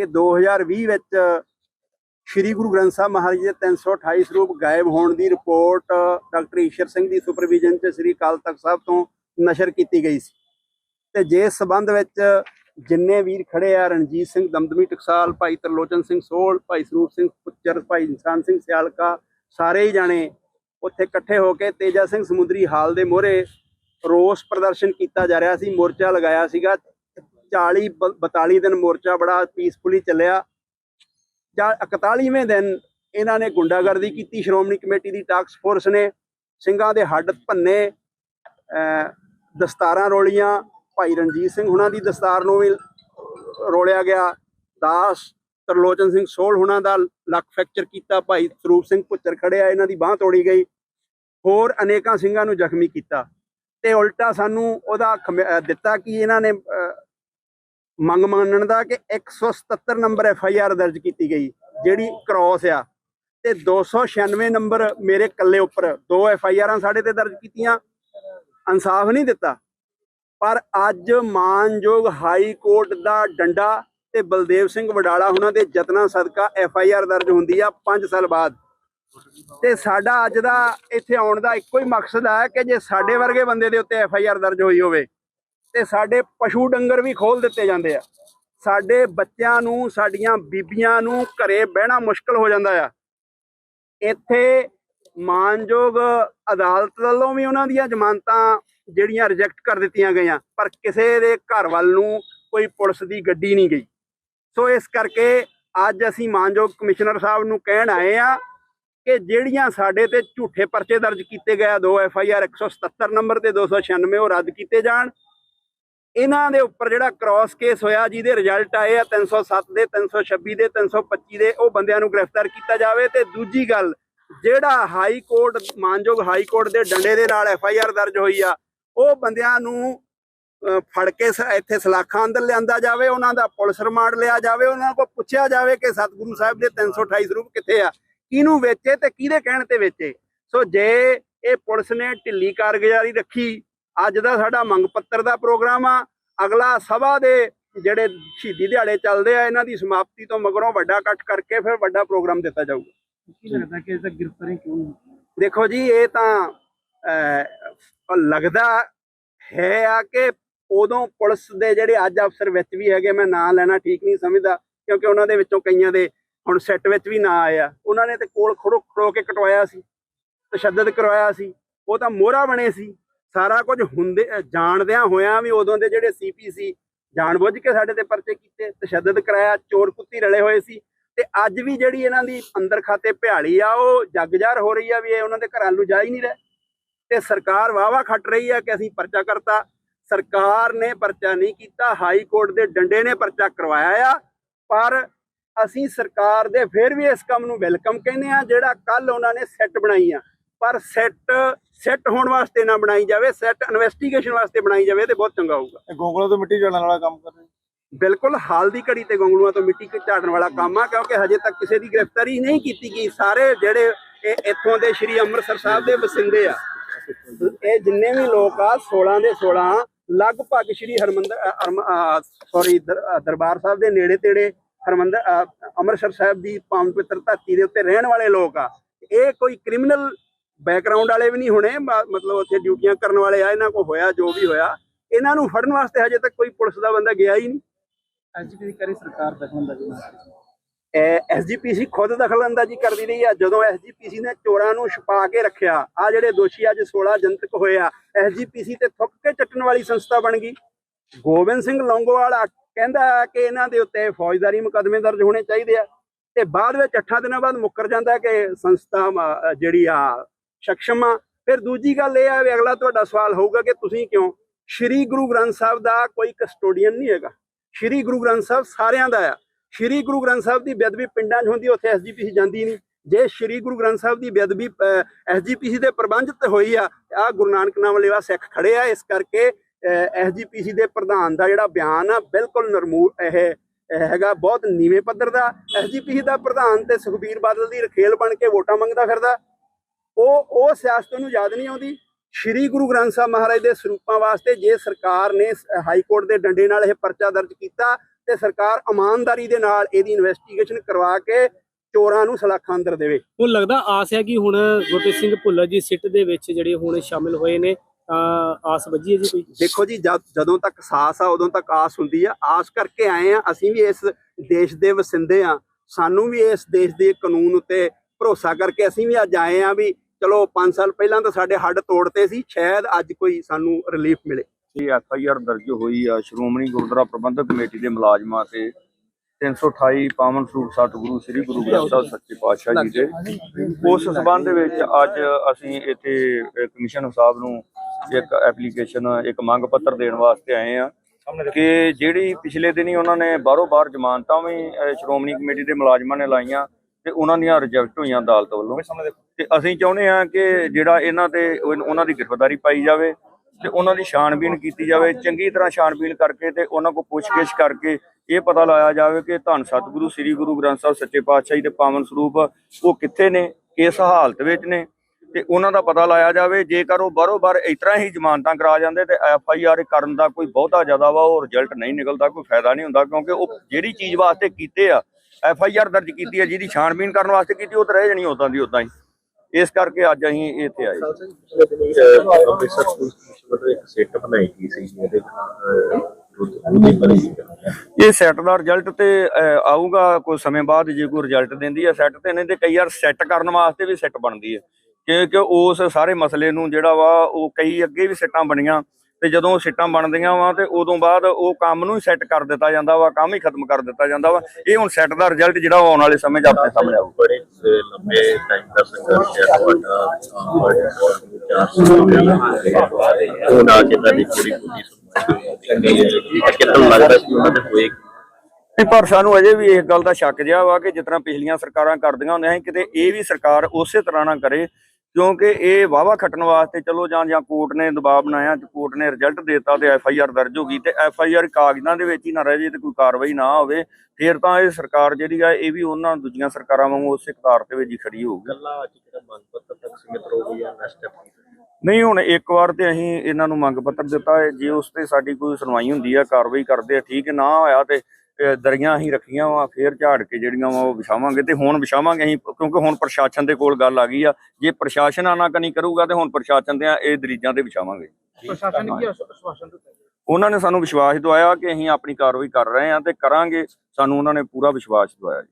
ਕਿ 2020 ਵਿੱਚ ਸ੍ਰੀ ਗੁਰੂ ਗ੍ਰੰਥ ਸਾਹਿਬ ਮਹਾਰਾਜ ਜੀ ਦੇ 328 ਸਰੂਪ ਗਾਇਬ ਹੋਣ ਦੀ ਰਿਪੋਰਟ ਡਾਕਟਰ ਈਸ਼ਰ ਸਿੰਘ ਦੀ ਸੁਪਰਵਿਜ਼ਨ 'ਚ ਸ੍ਰੀ ਅਕਾਲ ਤਖਤ ਸਾਹਿਬ ਤੋਂ ਨਸ਼ਰ ਕੀਤੀ ਗਈ ਸੀ। ਤੇ ਜੇ ਇਸ ਸਬੰਧ ਵਿੱਚ ਜਿੰਨੇ ਵੀਰ ਖੜੇ ਆ, ਰਣਜੀਤ ਸਿੰਘ, ਦਮਦਮੀ ਟਕਸਾਲ, ਭਾਈ ਤਰਲੋਚਨ ਸਿੰਘ ਸੋਹਲ, ਭਾਈ ਸਰੂਪ ਸਿੰਘ ਪੁੱਚਰ, ਭਾਈ ਇਨਸਾਨ ਸਿੰਘ ਸਿਆਲਕਾ, ਸਾਰੇ ਹੀ ਜਾਣੇ ਉੱਥੇ ਇਕੱਠੇ ਹੋ ਕੇ ਤੇਜਾ ਸਿੰਘ ਸਮੁੰਦਰੀ ਹਾਲ ਦੇ ਮੋਹਰੇ ਰੋਸ ਪ੍ਰਦਰਸ਼ਨ ਕੀਤਾ ਜਾ ਰਿਹਾ ਸੀ, ਮੋਰਚਾ ਲਗਾਇਆ ਸੀਗਾ। 40 ਬ- 42 ਦਿਨ ਮੋਰਚਾ ਬੜਾ ਪੀਸਫੁਲੀ ਚੱਲਿਆ। ਜਾਂ 41ਵੇਂ ਦਿਨ ਇਹਨਾਂ ਨੇ ਗੁੰਡਾਗਰਦੀ ਕੀਤੀ, ਸ਼੍ਰੋਮਣੀ ਕਮੇਟੀ ਦੀ ਟਾਸਕ ਫੋਰਸ ਨੇ, ਸਿੰਘਾਂ ਦੇ ਹੱਡ ਭੰਨੇ ਦਸਤਾਰਾਂ ਰੋਲੀਆਂ, ਭਾਈ ਰਣਜੀਤ ਸਿੰਘ ਹੁਣਾਂ ਦੀ ਦਸਤਾਰ ਨੂੰ ਵੀ ਰੋਲਿਆ ਗਿਆ, ਦਾਸ ਤਰਲੋਚਨ ਸਿੰਘ ਸੋਲ ਹੁਣਾਂ ਦਾ ਲੱਕ ਫ੍ਰੈਕਚਰ ਕੀਤਾ, ਭਾਈ ਸਰੂਪ ਸਿੰਘ ਪੁੱਤਰ ਖੜਿਆ, ਇਹਨਾਂ ਦੀ ਬਾਹ ਤੋੜੀ ਗਈ, ਹੋਰ ਅਨੇਕਾਂ ਸਿੰਘਾਂ ਨੂੰ ਜ਼ਖਮੀ ਕੀਤਾ। ਤੇ ਉਲਟਾ ਸਾਨੂੰ ਉਹਦਾ ਖਮਿ- ਦਿੱਤਾ ਕਿ ਇਹਨਾਂ ਨੇ ਮੰਗ ਮੰਨਣ ਦਾ ਕਿ 177 ਨੰਬਰ ਐਫ ਆਈ ਆਰ ਦਰਜ ਕੀਤੀ ਗਈ, ਜਿਹੜੀ ਕ੍ਰਾਸ ਆ। ਤੇ 296 ਨੰਬਰ ਮੇਰੇ ਕੱਲੇ ਉੱਪਰ, ਦੋ ਐਫ ਆਈ ਆਰਾਂ ਸਾਡੇ ਤੇ ਦਰਜ ਕੀਤੀਆਂ, ਇਨਸਾਫ ਨਹੀਂ ਦਿੱਤਾ। ਪਰ ਅੱਜ ਮਾਨਯੋਗ ਹਾਈ ਕੋਰਟ ਦਾ ਡੰਡਾ ਤੇ ਬਲਦੇਵ ਸਿੰਘ ਵਡਾਲਾ ਉਹਨਾਂ ਦੇ ਯਤਨਾਂ ਸਦਕਾ ਐਫ ਆਈ ਆਰ ਦਰਜ ਹੁੰਦੀ ਆ 5 ਸਾਲ ਬਾਅਦ। ਤੇ ਸਾਡਾ ਅੱਜ ਦਾ ਇੱਥੇ ਆਉਣ ਦਾ ਇੱਕੋ ਹੀ ਮਕਸਦ ਹੈ ਕਿ ਜੇ ਸਾਡੇ ਵਰਗੇ ਬੰਦੇ ਦੇ ਉੱਤੇ ਐਫ ਆਈ ਆਰ ਦਰਜ ਹੋਈ ਹੋਵੇ ਤੇ ਸਾਡੇ ਪਸ਼ੂ ਡੰਗਰ ਵੀ ਖੋਲ ਦਿੱਤੇ ਜਾਂਦੇ ਆ। ਸਾਡੇ ਬੱਚਿਆਂ ਨੂੰ, ਸਾਡੀਆਂ ਬੀਬੀਆਂ ਨੂੰ ਘਰੇ ਬਹਿਣਾ ਮੁਸ਼ਕਲ ਹੋ ਜਾਂਦਾ ਆ। ਇੱਥੇ ਮਾਨਯੋਗ ਅਦਾਲਤ ਵੱਲੋਂ ਵੀ ਉਹਨਾਂ ਦੀਆਂ ਜ਼ਮਾਨਤਾਂ ਜਿਹੜੀਆਂ ਰਿਜੈਕਟ ਕਰ ਦਿੱਤੀਆਂ ਗਈਆਂ, ਪਰ ਕਿਸੇ ਦੇ ਘਰ ਵੱਲ ਨੂੰ ਕੋਈ ਪੁਲਿਸ ਦੀ ਗੱਡੀ ਨਹੀਂ ਗਈ। ਸੋ ਇਸ ਕਰਕੇ ਅੱਜ ਅਸੀਂ ਮਾਨਯੋਗ ਕਮਿਸ਼ਨਰ ਸਾਹਿਬ ਨੂੰ ਕਹਿਣ ਆਏ ਆ ਕਿ ਜਿਹੜੀਆਂ ਸਾਡੇ ਤੇ ਝੂਠੇ ਪਰਚੇ ਦਰਜ ਕੀਤੇ ਗਏ ਦੋ ਐਫ ਆਈ ਆਰ 177 ਨੰਬਰ ਤੇ 296 ਉਹ ਰੱਦ ਕੀਤੇ ਜਾਣ। ਇਹਨਾਂ ਦੇ ਉੱਪਰ ਜਿਹੜਾ ਕ੍ਰਾਸ ਕੇਸ ਹੋਇਆ, ਜਿਹਦੇ ਰਿਜ਼ਲਟ ਆਏ ਆ 307 ਦੇ 326 ਦੇ 325 ਦੇ, ਉਹ ਬੰਦਿਆਂ ਨੂੰ ਗ੍ਰਿਫਤਾਰ ਕੀਤਾ ਜਾਵੇ। ਤੇ ਦੂਜੀ ਗੱਲ, ਜਿਹੜਾ ਹਾਈ ਕੋਰਟ ਮਾਨਯੋਗ ਹਾਈ ਕੋਰਟ ਦੇ ਡੰਡੇ ਦੇ ਨਾਲ ਐਫ ਆਈ ਆਰ ਦਰਜ ਹੋਈ ਆ, ਉਹ ਬੰਦਿਆਂ ਨੂੰ ਫੜ ਕੇ ਸ- ਇੱਥੇ ਸਲਾਖਾਂ ਅੰਦਰ ਲਿਆਂਦਾ ਜਾਵੇ, ਉਹਨਾਂ ਦਾ ਪੁਲਿਸ ਰਿਮਾਂਡ ਲਿਆ ਜਾਵੇ, ਉਹਨਾਂ ਕੋਲ ਪੁੱਛਿਆ ਜਾਵੇ ਕਿ ਸਤਿਗੁਰੂ ਸਾਹਿਬ ਦੇ 328 ਸਰੂਪ ਕਿੱਥੇ ਆ, ਕਿਹਨੂੰ ਵੇਚੇ ਤੇ ਕਿਹਦੇ ਕਹਿਣ ਤੇ ਵੇਚੇ। ਸੋ ਜੇ ਇਹ ਪੁਲਿਸ ਨੇ ਢਿੱਲੀ ਕਾਰਗੁਜ਼ਾਰੀ ਰੱਖੀ ਅੱਜ ਦਾ ਸਾਡਾ ਮੰਗ ਪੱਤਰ ਦਾ ਪ੍ਰੋਗਰਾਮ ਆ। ਅਗਲਾ ਸਭਾ ਦੇ ਜਿਹੜੇ ਸ਼ਹੀਦੀ ਦਿਹਾੜੇ ਚੱਲਦੇ ਆ ਇਹਨਾਂ ਦੀ ਸਮਾਪਤੀ ਤੋਂ ਮਗਰੋਂ ਵੱਡਾ ਇਕੱਠ ਕਰਕੇ ਫਿਰ ਵੱਡਾ ਪ੍ਰੋਗਰਾਮ ਦਿੱਤਾ ਜਾਊਗਾ। ਕੀ ਲੱਗਦਾ ਕਿ ਇਸ ਦਾ ਗ੍ਰਿਫਤਾਰੀ ਕਿਉਂ ਦੇਖੋ ਜੀ ਇਹ ਤਾਂ ਲੱਗਦਾ ਹੈ ਆ ਕਿ ਉਦੋਂ ਪੁਲਿਸ ਦੇ ਜਿਹੜੇ ਅੱਜ ਅਫਸਰ ਵਿੱਚ ਵੀ ਹੈਗੇ ਮੈਂ ਨਾਂ ਲੈਣਾ ਠੀਕ ਨਹੀਂ ਸਮਝਦਾ ਕਿਉਂਕਿ ਉਹਨਾਂ ਦੇ ਵਿੱਚੋਂ ਕਈਆਂ ਦੇ ਹੁਣ ਸੈੱਟ ਵਿੱਚ ਵੀ ਨਾਂ ਆਇਆ ਉਹਨਾਂ ਨੇ ਤੇ ਕੋਲ ਖੜੋ ਖੜੋ ਕੇ ਕਟਵਾਇਆ ਸੀ ਤਸ਼ੱਦਦ ਕਰਵਾਇਆ ਸੀ ਉਹ ਤਾਂ ਮੋਹਰਾ ਬਣੇ ਸੀ। ਸਾਰਾ ਕੁਝ ਹੁੰਦੇ ਜਾਣਦਿਆਂ ਹੋਇਆਂ ਵੀ ਉਦੋਂ ਦੇ ਜਿਹੜੇ ਸੀਪੀ ਸੀ, ਜਾਣਬੁੱਝ ਕੇ ਸਾਡੇ ਤੇ ਪਰਚੇ ਕੀਤੇ, ਤਸ਼ੱਦਦ ਕਰਾਇਆ, ਚੋਰ ਕੁੱਤੀ ਰਲੇ ਹੋਏ ਸੀ ਤੇ ਅੱਜ ਵੀ ਜਿਹੜੀ ਇਹਨਾਂ ਦੀ ਅੰਦਰ ਖਾਤੇ ਭਿਆਲੀ ਆ, ਉਹ ਜਗਜਾਰ ਹੋ ਰਹੀ ਆ ਵੀ ਇਹ ਉਹਨਾਂ ਦੇ ਘਰਾਂ ਨੂੰ ਜਾ ਹੀ ਨਹੀਂ ਰਹੇ। ਤੇ ਸਰਕਾਰ ਵਾਵਾ ਖੱਟ ਰਹੀ ਆ ਕਿ ਅਸੀਂ ਪਰਚਾ ਕਰਤਾ, ਸਰਕਾਰ ਨੇ ਪਰਚਾ ਨਹੀਂ ਕੀਤਾ, ਹਾਈ ਕੋਰਟ ਦੇ ਡੰਡੇ ਨੇ ਪਰਚਾ ਕਰਵਾਇਆ ਆ, ਪਰ ਅਸੀਂ ਸਰਕਾਰ ਦੇ ਫਿਰ ਵੀ ਇਸ ਕੰਮ ਨੂੰ ਵੈਲਕਮ ਕਹਿੰਦੇ ਆ, ਜਿਹੜਾ ਕੱਲ ਉਹਨਾਂ ਨੇ ਸੈੱਟ ਬਣਾਈ ਆ। ਪਰ ਸੈੱਟ ਸੈੱਟ ਹੋਣ ਵਾਸਤੇ ਨਾ ਬਣਾਈ ਜਾਵੇ ਸੈੱਟ ਇਨਵੈਸਟੀਗੇਸ਼ਨ ਵਾਸਤੇ ਬਣਾਈ ਜਾਵੇ ਤੇ ਬਹੁਤ ਚੰਗਾ ਹੋਊਗਾ। ਇਹ ਗੋਗਲੋਂ ਤੋਂ ਮਿੱਟੀ ਝਾੜਨ ਵਾਲਾ ਕੰਮ ਕਰ ਰਹੇ ਬਿਲਕੁਲ ਹਾਲ ਦੀ ਘੜੀ ਤੇ ਗੰਗਲੂਆਂ ਤੋਂ ਮਿੱਟੀ ਝਾੜਨ ਵਾਲਾ ਕੰਮ ਆ ਕਿਉਂਕਿ ਹਜੇ ਤੱਕ ਕਿਸੇ ਦੀ ਗ੍ਰਿਫਤਾਰੀ ਨਹੀਂ ਕੀਤੀ ਗਈ। ਸਾਰੇ ਜਿਹੜੇ ਇਹ ਇੱਥੋਂ ਦੇ ਸ਼੍ਰੀ ਅੰਮ੍ਰਿਤਸਰ ਸਾਹਿਬ ਦੇ ਵਸਿੰਦੇ ਆ ਇਹ ਜਿੰਨੇ ਵੀ ਲੋਕ ਆ 16 ਦੇ 16 ਲਗਭਗ ਸ਼੍ਰੀ ਹਰਮੰਦਰ ਸੌਰੀ ਦਰਬਾਰ ਸਾਹਿਬ ਦੇ ਨੇੜੇ ਤੇੜੇ ਹਰਮੰਦਰ ਅੰਮ੍ਰਿਤਸਰ ਸਾਹਿਬ ਦੀ ਪਾਵਨ ਪਵਿੱਤਰ ਧਰਤੀ ਦੇ ਉੱਤੇ ਰਹਿਣ ਵਾਲੇ ਲੋਕ ਆ ਇਹ ਕੋਈ ਕ੍ਰਿਮੀਨਲ ਬੈਕਗ੍ਰਾਉਂਡ ਵਾਲੇ ਵੀ ਨਹੀਂ ਹੋਣੇ ਮਤਲਬ ਉੱਥੇ ਡਿਊਟੀਆਂ ਕਰਨ ਵਾਲੇ ਆ ਇਹਨਾਂ ਕੋ ਹੋਇਆ ਜੋ ਵੀ ਹੋਇਆ। ਇਹਨਾਂ ਨੂੰ ਫੜਨ ਵਾਸਤੇ ਹਜੇ ਤੱਕ ਕੋਈ ਪੁਲਿਸ ਦਾ ਬੰਦਾ ਗਿਆ ਹੀ ਨਹੀਂ। ਐਜੀਪੀ ਕਰੀ ਸਰਕਾਰ ਦਖਲਅੰਦਾਜ਼ੀ ਨਾ ਐਸਜੀਪੀਸੀ ਖੁਦ ਦਖਲਅੰਦਾਜ਼ੀ ਕਰਦੀ ਰਹੀ ਆ ਜਦੋਂ ਐਸਜੀਪੀਸੀ ਨੇ ਚੋਰਾਂ ਨੂੰ ਛੁਪਾ ਕੇ ਰੱਖਿਆ। ਆ ਜਿਹੜੇ ਦੋਸ਼ੀ ਅੱਜ 16 ਜਨਤਕ ਹੋਏ ਆ ਐਸਜੀਪੀਸੀ ਤੇ ਥੁੱਕ ਕੇ ਚੱਟਣ ਵਾਲੀ ਸੰਸਥਾ ਬਣ ਗਈ। ਗੋਬਿੰਦ ਸਿੰਘ ਲੌਂਗੋਵਾਲ ਕਹਿੰਦਾ ਕਿ ਇਹਨਾਂ ਦੇ ਉੱਤੇ ਫੌਜਦਾਰੀ ਮੁਕੱਦਮੇ ਦਰਜ ਹੋਣੇ ਚਾਹੀਦੇ ਆ। ਤੇ ਬਾਅਦ ਵਿੱਚ 8 ਦਿਨਾਂ ਬਾਅਦ ਮੁੱਕਰ ਜਾਂਦਾ ਕਿ ਸੰਸਥਾ ਜਿਹੜੀ ਆ ਸક્ષਮ ਆ ਫਿਰ ਦੂਜੀ ਗੱਲ ਇਹ ਆ ਵੀ ਅਗਲਾ ਤੁਹਾਡਾ ਸਵਾਲ ਹੋਊਗਾ ਕਿ ਤੁਸੀਂ ਕਿਉਂ? ਸ਼੍ਰੀ ਗੁਰੂ ਗ੍ਰੰਥ ਸਾਹਿਬ ਦਾ ਕੋਈ ਕਸਟੋਡੀਅਨ ਨਹੀਂ ਹੈਗਾ। ਸ਼੍ਰੀ ਗੁਰੂ ਗ੍ਰੰਥ ਸਾਹਿਬ ਸਾਰਿਆਂ ਦਾ ਆ। ਸ਼੍ਰੀ ਗੁਰੂ ਗ੍ਰੰਥ ਸਾਹਿਬ ਦੀ ਬੇਅਦਬੀ ਪਿੰਡਾਂ 'ਚ ਹੁੰਦੀ, ਉੱਥੇ ਐਸਜੀਪੀਸੀ ਜਾਂਦੀ ਨਹੀਂ। ਜੇ ਸ਼੍ਰੀ ਗੁਰੂ ਗ੍ਰੰਥ ਸਾਹਿਬ ਦੀ ਬੇਅਦਬੀ ਐਸਜੀਪੀਸੀ ਦੇ ਪ੍ਰਬੰਧ ਤੇ ਹੋਈ ਆ ਆ ਗੁਰੂ ਨਾਨਕ ਨਾਮ ਲੇਵਾ ਸਿੱਖ ਖੜੇ ਆ, ਇਸ ਕਰਕੇ ਐਸਜੀਪੀਸੀ ਦੇ ਪ੍ਰਧਾਨ ਦਾ ਜਿਹੜਾ ਬਿਆਨ ਆ, ਬਿਲਕੁਲ ਨਰਮੂਲ ਇਹ ਇਹ ਹੈਗਾ ਬਹੁਤ ਨੀਵੇਂ ਪੱਧਰ ਦਾ। ਐਸਜੀਪੀਸੀ ਦਾ ਪ੍ਰਧਾਨ ਤੇ ਸੁਖਬੀਰ ਬਾਦਲ ਦੀ ਰਖੇਲ ਬਣ ਕੇ ਵੋਟਾਂ ਮੰਗਦਾ ਫਿਰਦਾ। ਉਹ ਉਹ ਸਿਆਸਤ ਨੂੰ ਯਾਦ ਨਹੀਂ ਆਉਂਦੀ। ਸ਼੍ਰੀ ਗੁਰੂ ਗ੍ਰੰਥ ਸਾਹਿਬ ਮਹਾਰਾਜ ਦੇ ਸਰੂਪਾਂ ਵਾਸਤੇ ਜੇ ਸਰਕਾਰ ਨੇ ਹਾਈ ਕੋਰਟ ਦੇ ਡੰਡੇ ਨਾਲ ਇਹ ਪਰਚਾ ਦਰਜ ਕੀਤਾ ਤੇ ਸਰਕਾਰ ਇਮਾਨਦਾਰੀ ਦੇ ਨਾਲ ਇਹਦੀ ਇਨਵੈਸਟੀਗੇਸ਼ਨ ਕਰਵਾ ਕੇ ਚੋਰਾਂ ਨੂੰ ਸਲਾਖਾਂ ਅੰਦਰ ਦੇਵੇ। ਹੁਣ ਲੱਗਦਾ ਆਸ ਹੈ ਕਿ ਹੁਣ ਗੁਰਪ੍ਰੀਤ ਸਿੰਘ ਭੁੱਲਰ ਜੀ ਸਿੱਟ ਦੇ ਵਿੱਚ ਜਿਹੜੇ ਹੁਣ ਸ਼ਾਮਿਲ ਹੋਏ ਨੇ ਤਾਂ ਆਸ ਵੱਜੀ ਹੈ ਜੀ ਕੋਈ? ਦੇਖੋ ਜੀ ਜਦ ਜਦੋਂ ਤੱਕ ਸਾਸ ਆ ਉਦੋਂ ਤੱਕ ਆਸ ਹੁੰਦੀ ਆ। ਆਸ ਕਰਕੇ ਆਏ ਆ ਅਸੀਂ ਵੀ ਇਸ ਦੇਸ਼ ਦੇ ਵਸਿੰਦੇ ਆ। ਸਾਨੂੰ ਵੀ ਇਸ ਦੇਸ਼ ਦੇ ਕਾਨੂੰਨ ਉੱਤੇ ਭਰੋਸਾ ਕਰਕੇ ਅਸੀਂ ਵੀ ਅੱਜ ਆਏ ਆ ਵੀ ਚਲੋ 5 ਸਾਲ ਪਹਿਲਾਂ ਤਾਂ ਸਾਡੇ ਹੱਡ ਤੋੜਤੇ ਸੀ, ਸ਼ਾਇਦ ਅੱਜ ਕੋਈ ਸਾਨੂੰ ਰਿਲੀਫ ਮਿਲੇ। ਇਹ ਐਫ ਆਈ ਆਰ ਦਰਜ ਹੋਈ ਆ, ਸ਼੍ਰੋਮਣੀ ਗੁਰਦੁਆਰਾ ਪ੍ਰਬੰਧਕ ਕਮੇਟੀ ਦੇ ਮੁਲਾਜ਼ਮਾਂ ਤੇ। 328 ਪਾਵਨ ਸਰੂਪ ਸਤਿਗੁਰੂ ਸ੍ਰੀ ਗੁਰੂ ਗ੍ਰੰਥ ਸਾਹਿਬ ਸੱਚੇ ਪਾਤਸ਼ਾਹ ਜੀ ਦੇ। ਉਸ ਸਬੰਧ ਵਿੱਚ ਅੱਜ ਅਸੀਂ ਇੱਥੇ ਕਮਿਸ਼ਨ ਸਾਹਿਬ ਨੂੰ ਇੱਕ ਐਪਲੀਕੇਸ਼ਨ, ਇੱਕ ਮੰਗ ਪੱਤਰ ਦੇਣ ਵਾਸਤੇ ਆਏ ਆ ਕਿ ਜਿਹੜੀ ਪਿਛਲੇ ਦਿਨੀ ਉਹਨਾਂ ਨੇ ਬਾਹਰੋਂ ਬਾਹਰ ਜ਼ਮਾਨਤਾਂ ਵੀ ਸ਼੍ਰੋਮਣੀ ਕਮੇਟੀ ਦੇ ਮੁਲਾਜ਼ਮਾਂ ਨੇ ਲਾਈਆਂ ਤੇ ਉਹਨਾਂ ਦੀਆਂ ਰਿਜੈਕਟ ਹੋਈਆਂ ਅਦਾਲਤ ਵੱਲੋਂ। ਤੇ ਅਸੀਂ ਚਾਹੁੰਦੇ ਹਾਂ ਕਿ ਜਿਹੜਾ ਇਹਨਾਂ ਤੇ ਉਹ- ਉਹਨਾਂ ਦੀ ਗ੍ਰਿਫਤਾਰੀ ਪਾਈ ਜਾਵੇ ਤੇ ਉਹਨਾਂ ਦੀ ਛਾਣਬੀਣ ਕੀਤੀ ਜਾਵੇ। ਚੰਗੀ ਤਰ੍ਹਾਂ ਛਾਣਬੀਣ ਕਰਕੇ ਤੇ ਉਹਨਾਂ ਕੋਲ ਪੁੱਛਗਿੱਛ ਕਰਕੇ ਇਹ ਪਤਾ ਲਾਇਆ ਜਾਵੇ ਕਿ ਧੰਨ ਸਤਿਗੁਰੂ ਸ੍ਰੀ ਗੁਰੂ ਗ੍ਰੰਥ ਸਾਹਿਬ ਸੱਚੇ ਪਾਤਸ਼ਾਹ ਜੀ ਦੇ ਪਾਵਨ ਸਰੂਪ ਉਹ ਕਿੱਥੇ ਨੇ ਕਿਸ ਹਾਲਤ ਵਿੱਚ ਨੇ ਤੇ ਉਹਨਾਂ ਦਾ ਪਤਾ ਲਾਇਆ ਜਾਵੇ। ਜੇਕਰ ਉਹ ਬਾਹਰ ਇਸ ਤਰ੍ਹਾਂ ਹੀ ਜ਼ਮਾਨਤਾਂ ਕਰਾ ਜਾਂਦੇ ਤੇ ਐਫ ਆਈ ਆਰ ਕਰਨ ਦਾ ਕੋਈ ਬਹੁਤਾ ਜ਼ਿਆਦਾ ਵਾ ਉਹ ਰਿਜ਼ਲਟ ਨਹੀਂ ਨਿਕਲਦਾ ਕੋਈ ਫਾਇਦਾ ਨਹੀਂ ਹੁੰਦਾ ਕਿਉਂਕਿ ਉਹ ਜਿਹੜੀ ਚੀਜ਼ ਵਾਸਤੇ ਕੀਤੇ ਆ ਐਫ ਆਈ ਆਰ ਦਰਜ ਕੀਤੀ ਹੈ ਜਿਹਦੀ ਛਾਣਬੀਣ ਕਰਨ ਵਾਸਤੇ ਕੀਤੀ ਉਹ ਤਾਂ ਰਹਿ ਜਾਣੀ ਉਦਾਂ ਦੀ ਉਦਾਂ ਹੀ। ਇਸ ਕਰਕੇ ਅੱਜ ਅਸੀਂ ਇੱਥੇ ਆਏ। ਅੰਮ੍ਰਿਤਸਰ ਪੁਲਿਸ ਕਮਿਸ਼ਨ ਵੱਲੋਂ ਇੱਕ ਸੈੱਟ ਬਣਾਈ ਗਈ ਸੀ ਇਹਦੇ ਉਹਦੀ ਬਣੀ ਇਹ ਸੈੱਟ ਦਾ ਰਿਜ਼ਲਟ ਤੇ ਆਊਗਾ ਕੁਝ ਸਮੇਂ ਬਾਅਦ ਜੇ ਕੋਈ ਰਿਜ਼ਲਟ ਦਿੰਦੀ ਹੈ ਸੈੱਟ ਤੇ ਨਹੀਂ ਤੇ ਕਈ ਵਾਰ ਸੈੱਟ ਕਰਨ ਵਾਸਤੇ ਵੀ ਸੈੱਟ ਬਣਦੀ ਹੈ। ਕਿਉਂਕਿ ਉਸ ਸਾਰੇ ਮਸਲੇ ਨੂੰ ਜਿਹੜਾ ਵਾ ਉਹ ਕਈ ਅੱਗੇ ਵੀ ਸੈੱਟਾਂ ਬਣੀਆਂ। ਤੇ ਜਦੋਂ ਸਿੱਟਾਂ ਬਣਦੀਆਂ ਵਾ ਤੇ ਉਦੋਂ ਬਾਅਦ ਉਹ ਕੰਮ ਨੂੰ ਹੀ ਸੈੱਟ ਕਰ ਦਿੱਤਾ ਜਾਂਦਾ ਵਾ ਕੰਮ ਹੀ ਖਤਮ ਕਰ ਦਿੱਤਾ ਜਾਂਦਾ ਵਾ। ਇਹ ਹੁਣ ਸੈੱਟ ਦਾ ਰਿਜ਼ਲਟ ਜਿਹੜਾ ਆਉਣ ਵਾਲੇ ਸਮੇਂ 'ਚ ਆਪਣੇ ਸਾਹਮਣੇ ਆਊਗਾ। ਬੜੇ ਲੰਬੇ ਟਾਈਮ ਦਾ ਸੰਘਰਸ਼ ਹੈ ਤੁਹਾਡਾ ਹੁਣ ਆ ਕੇ ਤਾਂ ਪੂਰੀ ਪੂਰੀ ਸੁਣਵਾਈ ਕਿਤੋਂ ਲੱਗਦਾ ਕਿ ਉਹਨਾਂ ਦੇ ਨਹੀਂ ਪਰ ਸਾਨੂੰ ਅਜੇ ਵੀ ਇਸ ਗੱਲ ਦਾ ਸ਼ੱਕ ਜਿਹਾ ਵਾ ਕਿ ਤਰ੍ਹਾਂ ਪਿਛਲੀਆਂ ਸਰਕਾਰਾਂ ਕਰਦੀਆਂ ਹੁੰਦੀਆਂ ਸੀ ਕਿਤੇ ਇਹ ਵੀ ਸਰਕਾਰ ਉਸੇ ਤਰ੍ਹਾਂ ਨਾ ਕਰੇ ਕਿਉਂਕਿ ਇਹ ਵਾਵਾ ਖੱਟਣ ਵਾਸਤੇ ਚਲੋ ਜਾਂ ਜਾਂ ਕੋਰਟ ਨੇ ਦਬਾਅ ਬਣਾਇਆ ਤੇ ਕੋਰਟ ਨੇ ਰਿਜ਼ਲਟ ਦਿੱਤਾ ਤੇ ਐਫ ਆਈ ਆਰ ਦਰਜ ਹੋ ਗਈ ਤੇ ਐਫ ਆਈ ਆਰ ਕਾਗਜ਼ਾਂ ਦੇ ਵਿੱਚ ਹੀ ਨਾ ਰਹਿ ਜੇ ਤੇ ਕੋਈ ਕਾਰਵਾਈ ਨਾ ਹੋਵੇ ਫਿਰ ਤਾਂ ਇਹ ਸਰਕਾਰ ਜਿਹੜੀ ਆ ਇਹ ਵੀ ਉਹਨਾਂ ਦੂਜੀਆਂ ਸਰਕਾਰਾਂ ਵਾਂਗੂ ਉਸੇ ਕਤਾਰ ਤੇ ਵਿੱਚ ਹੀ ਖੜੀ ਹੋਊਗੀ। ਗੱਲਾਂ ਅੱਜ ਜਿਹੜਾ ਮੰਗ ਪੱਤਰ ਤੱਕ ਸੀਮਿਤ ਹੋ ਗਈ ਹੈ ਨੈਕਸਟ ਸਟੈਪ ਨਹੀਂ ਹੁਣ ਇੱਕ ਵਾਰ ਤੇ ਅਸੀਂ ਇਹਨਾਂ ਨੂੰ ਮੰਗ ਪੱਤਰ ਦਿੱਤਾ ਹੈ ਜੇ ਉਸ ਤੇ ਸਾਡੀ ਕੋਈ ਸੁਣਵਾਈ ਹੁੰਦੀ ਆ ਕਾਰਵਾਈ ਕਰਦੇ ਆ ਠੀਕ ਨਾ ਹੋਇਆ ਤੇ ਦਰੀਆਂ ਅਸੀਂ ਰੱਖੀਆਂ ਵਾ ਫੇਰ ਝਾੜ ਕੇ ਜਿਹੜੀਆਂ ਵਾ ਉਹ ਵਿਛਾਵਾਂਗੇ ਤੇ ਹੁਣ ਵਿਛਾਵਾਂਗੇ ਅਸੀਂ ਕਿਉਂਕਿ ਹੁਣ ਪ੍ਰਸ਼ਾਸਨ ਦੇ ਕੋਲ ਗੱਲ ਆ ਗਈ ਆ। ਜੇ ਪ੍ਰਸ਼ਾਸਨ ਆਨਾਕਾਨੀ ਕਰੂਗਾ ਤੇ ਹੁਣ ਪ੍ਰਸ਼ਾਸਨ ਦੇ ਇਹ ਦਰੀਜਾਂ ਤੇ ਵਿਛਾਵਾਂਗੇ। ਪ੍ਰਸ਼ਾਸਨ ਕੀ ਆਸ਼ਵਾਸਨ ਦਿੱਤਾ ਉਹਨਾਂ ਨੇ ਸਾਨੂੰ ਵਿਸ਼ਵਾਸ ਦਿਵਾਇਆ ਕਿ ਅਸੀਂ ਆਪਣੀ ਕਾਰਵਾਈ ਕਰ ਰਹੇ ਹਾਂ ਤੇ ਕਰਾਂਗੇ। ਸਾਨੂੰ ਉਹਨਾਂ ਨੇ ਪੂਰਾ ਵਿਸ਼ਵਾਸ ਦਿਵਾਇਆ ਜੀ।